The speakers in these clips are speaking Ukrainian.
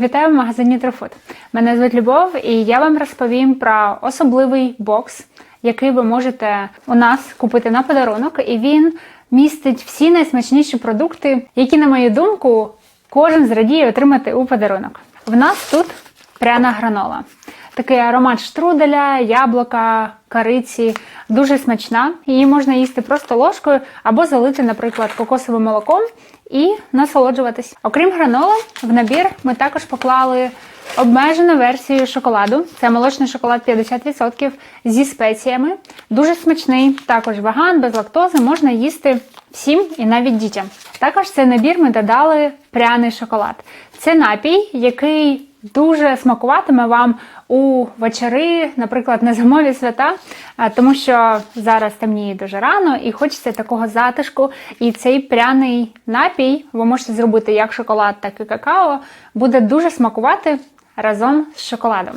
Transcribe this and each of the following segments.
Вітаю в магазині Трофуд. Мене звуть Любов, і я вам розповім про особливий бокс, який ви можете у нас купити на подарунок. І він містить всі найсмачніші продукти, які, на мою думку, кожен зрадіє отримати у подарунок. В нас тут пряна гранола. Такий аромат штруделя, яблука, кориці, дуже смачна. Її можна їсти просто ложкою або залити, наприклад, кокосовим молоком і насолоджуватись. Окрім граноли, в набір ми також поклали обмежену версію шоколаду. Це молочний шоколад 50% зі спеціями. Дуже смачний, також веган, без лактози, можна їсти всім і навіть дітям. Також цей набір ми додали пряний шоколад. Це напій, який дуже смакуватиме вам у вечори, наприклад, на зимові свята, тому що зараз темніє дуже рано і хочеться такого затишку. І цей пряний напій ви можете зробити як шоколад, так і какао, буде дуже смакувати разом з шоколадом.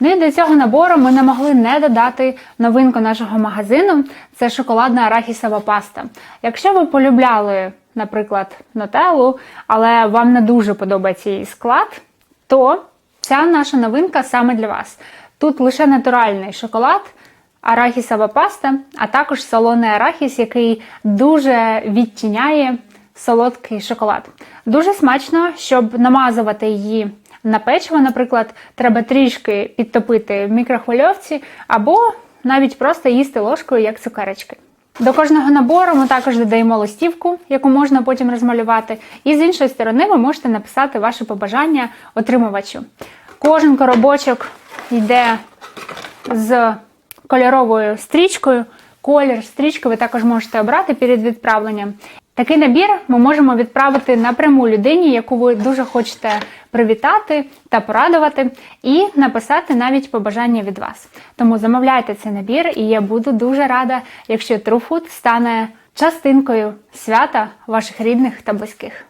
Ну і до цього набору ми не могли не додати новинку нашого магазину це шоколадна арахісова паста. Якщо ви полюбляли, наприклад, нотеллу, але вам не дуже подобається її склад, то ця наша новинка саме для вас. Тут лише натуральний шоколад, арахісова паста, а також солоний арахіс, який дуже відтіняє солодкий шоколад. Дуже смачно, щоб намазувати її на печиво, наприклад, треба трішки підтопити в мікрохвильовці або навіть просто їсти ложкою як цукерочки. До кожного набору ми також додаємо листівку, яку можна потім розмалювати. І з іншої сторони ви можете написати ваше побажання отримувачу. Кожен коробочок йде з кольоровою стрічкою. Колір стрічки ви також можете обрати перед відправленням. Такий набір ми можемо відправити напряму людині, яку ви дуже хочете привітати та порадувати, і написати навіть побажання від вас. Тому замовляйте цей набір, і я буду дуже рада, якщо TrueFood стане частинкою свята ваших рідних та близьких.